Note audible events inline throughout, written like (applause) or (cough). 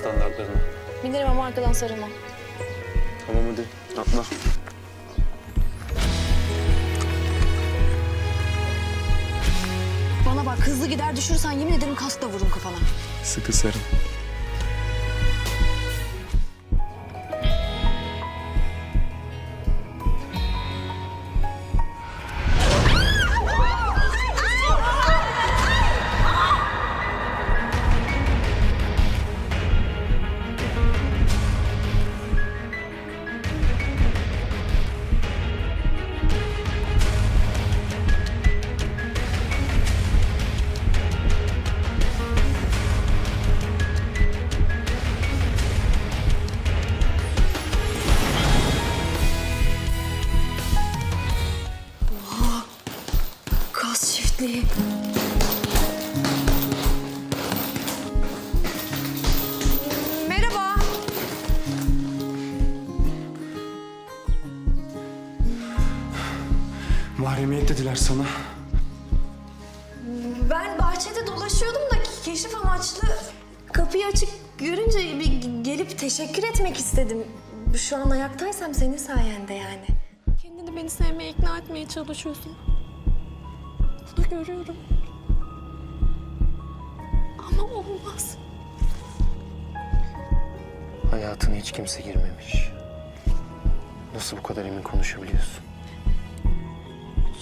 standartlarına. Bilirim ama arkadan sarılmam. Tamam hadi atla. Bana bak hızlı gider düşürürsen yemin ederim kaskla vururum kafana. Sıkı sarıl. Merhaba. Mahremiyet dediler sana. Ben bahçede dolaşıyordum da keşif amaçlı kapıyı açık görünce bir gelip teşekkür etmek istedim. Şu an ayaktaysam senin sayende yani. Kendini beni sevmeye ikna etmeye çalışıyorsun. Bunu görüyorum. Ama olmaz. Hayatına hiç kimse girmemiş. Nasıl bu kadar emin konuşabiliyorsun?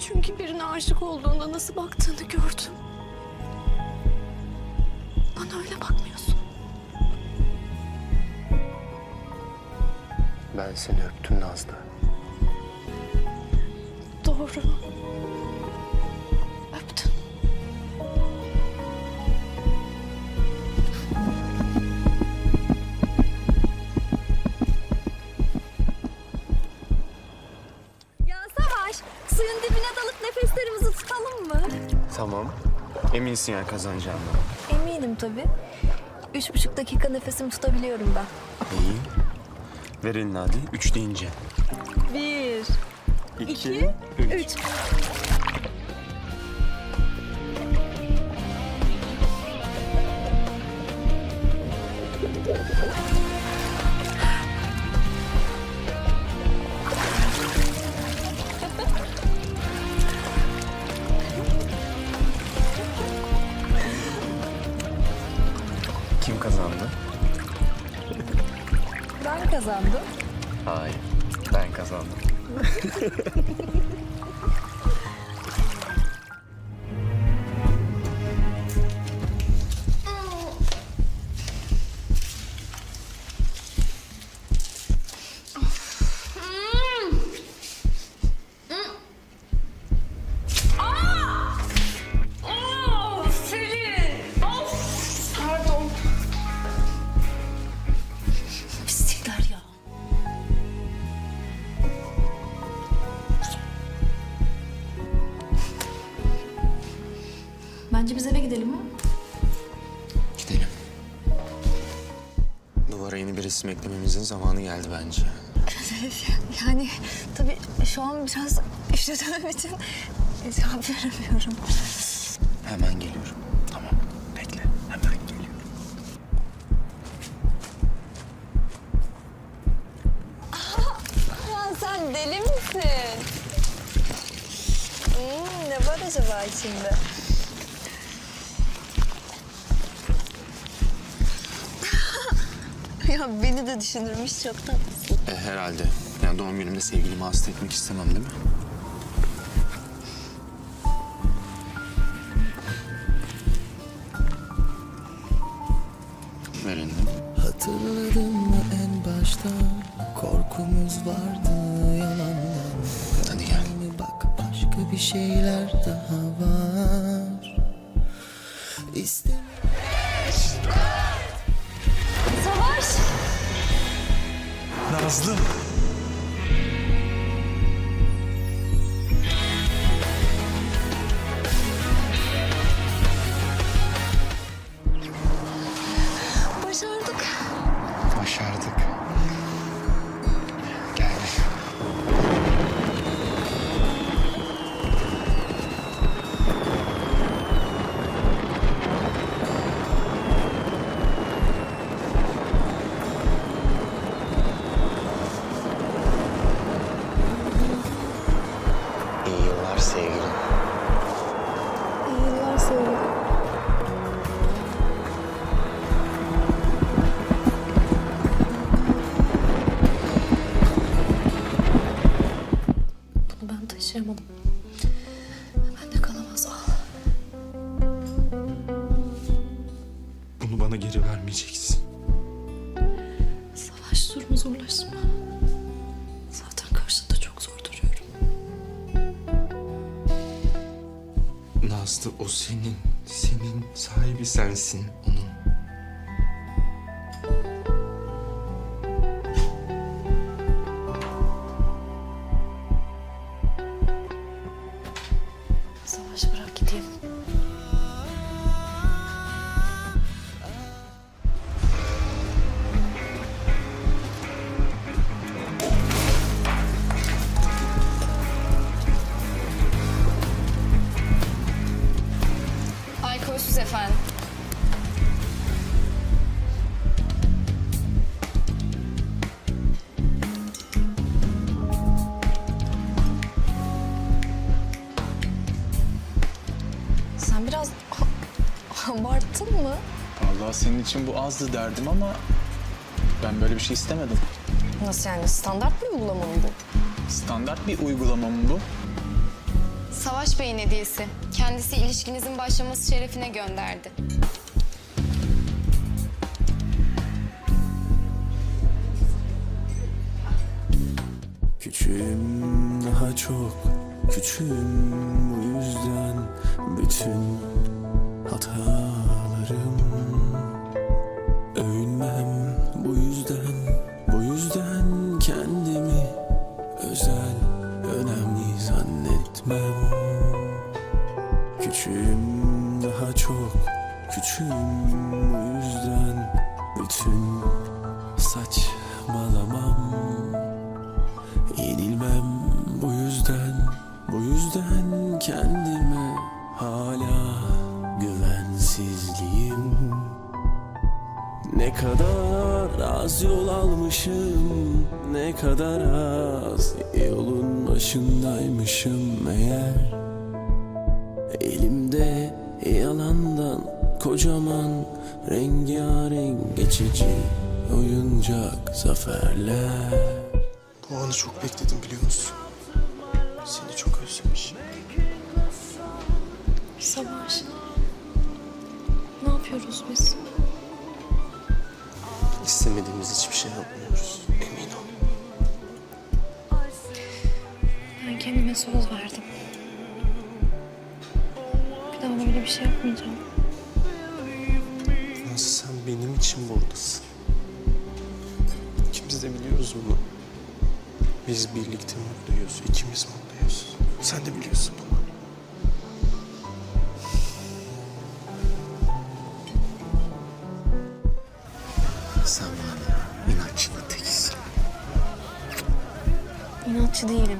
Çünkü birine aşık olduğunda nasıl baktığını gördüm. Bana öyle bakmıyorsun. Ben seni öptüm Nazlı. Doğru. Tamam. Eminsin yani kazanacağım. Eminim tabii. Üç buçuk dakika nefesimi tutabiliyorum ben. İyi. Ver elini hadi. Üç deyince. Bir, İki, üç. Ben kazandım. Hayır. Ben kazandım. (laughs) Bence biz eve gidelim mi? Gidelim. Duvara yeni bir resim eklememizin zamanı geldi bence. (laughs) Yani tabii şu an biraz üşüdüğüm için cevap veremiyorum. Hemen geliyorum. Tamam. Bekle. Hemen geliyorum. Sen deli misin? Hmm, ne var acaba içinde? (laughs) ya beni de düşünürmüş çok tatlısın. E, herhalde. Yani doğum günümde sevgilimi hasta etmek istemem değil mi? Ver elini. Hatırladın mı en başta korkumuz vardı yalandan Hadi gel. Hani bak başka bir şeyler daha var İstem Nazlı. Bunu bana geri vermeyeceksin. Savaş durumu zorlaştırma. Zaten karşında çok zor duruyorum. Nazlı o senin. Senin sahibi sensin Efendim. Sen biraz abarttın mı? Vallahi senin için bu azdı derdim ama ben böyle bir şey istemedim. Nasıl yani? Standart bir uygulama mı bu? Standart bir uygulama mı bu? Savaş Bey'in hediyesi. Kendisi ilişkinizin başlaması şerefine gönderdi. Küçüğüm daha çok küçüğüm bu yüzden bütün hatalarım kendime hala güvensizliğim. Ne kadar az yol almışım, ne kadar az yolun başındaymışım eğer. Elimde yalandan kocaman rengarenk geçici oyuncak zaferler. Bu anı çok bekledim biliyor musun? Seni çok özlemişim. Savaş. Ne yapıyoruz biz? İstemediğimiz hiçbir şey yapmıyoruz. Emin ol. Ben kendime söz verdim. Bir daha böyle bir şey yapmayacağım. Nazlı sen benim için buradasın. İkimiz de biliyoruz bunu. Biz birlikte mutluyuz. ikimiz mutluyuz. Sen de biliyorsun bunu. Sen var ya inatçının tekisin. İnatçı değilim.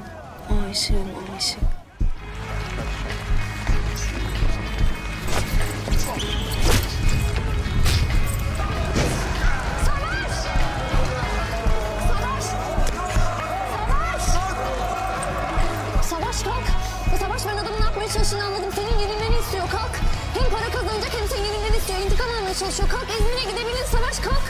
Aşığım aşık. Savaş kalk. Savaş ben adamın ne yapmaya çalıştığını anladım. Senin yenilmeni istiyor kalk. Hem para kazanacak hem senin yenilmeni istiyor. İntikam almaya çalışıyor. Kalk İzmir'e gidebiliriz Savaş. Kalk.